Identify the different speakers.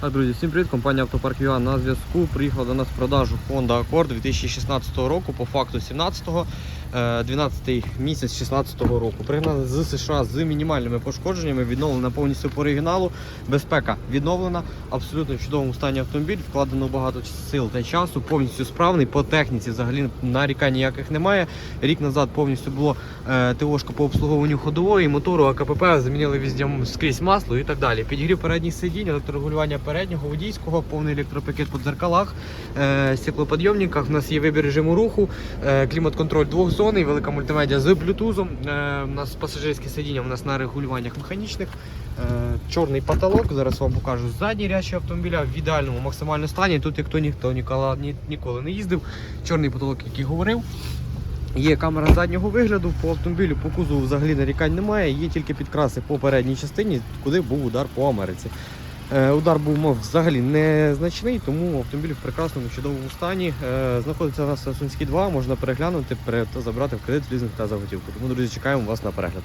Speaker 1: Так, друзі, всім привіт, компанія Автопарк ЮА на зв'язку. Приїхала до нас в продажу Honda Accord 2016 року, по факту 17-го, е, 12 місяць 16-го року. Пригнали з США з мінімальними пошкодженнями, відновлена повністю по оригіналу. Безпека відновлена, абсолютно в чудовому стані автомобіль, вкладено багато сил та часу, повністю справний. По техніці взагалі нарікань ніяких немає. Рік назад повністю було е, ТОшка по обслуговуванню ходової, мотору, АКПП, замінили віздя скрізь масло і так далі. Підігрів передніх сидінь, електрорегулювання переднього, водійського, повний електропакет по дзеркалах, е, стеклоподйомниках. У нас є вибір режиму руху, е, клімат-контроль двохзонний, велика мультимедіа з блютузом. Е, у нас пасажирське сидіння у нас на регулюваннях механічних. Е, чорний потолок. Зараз вам покажу задній ряд автомобіля в ідеальному максимальному стані. Тут як то ніхто ніколи, ні- ніколи не їздив. Чорний потолок, який говорив. Є камера заднього вигляду, по автомобілю по кузову взагалі нарікань немає, є тільки підкраси по передній частині, куди був удар по Америці. Е, удар був мов, взагалі незначний, тому автомобіль в прекрасному чудовому стані. Е, знаходиться у нас на Сумській 2, можна переглянути пере- та забрати в кредит, лізинг та заготівку. Тому, друзі, чекаємо вас на перегляд.